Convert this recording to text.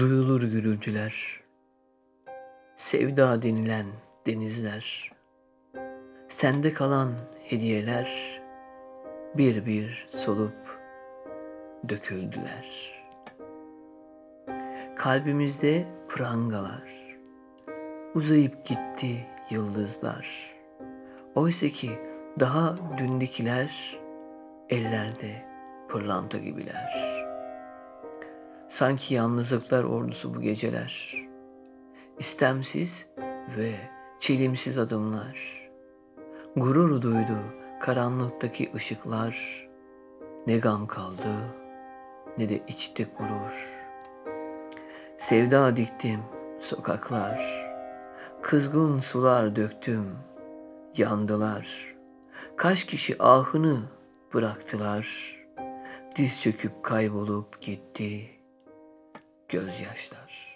Duyulur gürültüler, sevda denilen denizler, sende kalan hediyeler bir bir solup döküldüler. Kalbimizde prangalar, uzayıp gitti yıldızlar. Oysa ki daha dündekiler ellerde pırlanta gibiler. Sanki yalnızlıklar ordusu bu geceler. İstemsiz ve çelimsiz adımlar. Gurur duydu karanlıktaki ışıklar. Ne gam kaldı ne de içte gurur. Sevda diktim sokaklar. Kızgın sular döktüm yandılar. Kaç kişi ahını bıraktılar. Diz çöküp kaybolup gitti gözyaşlar.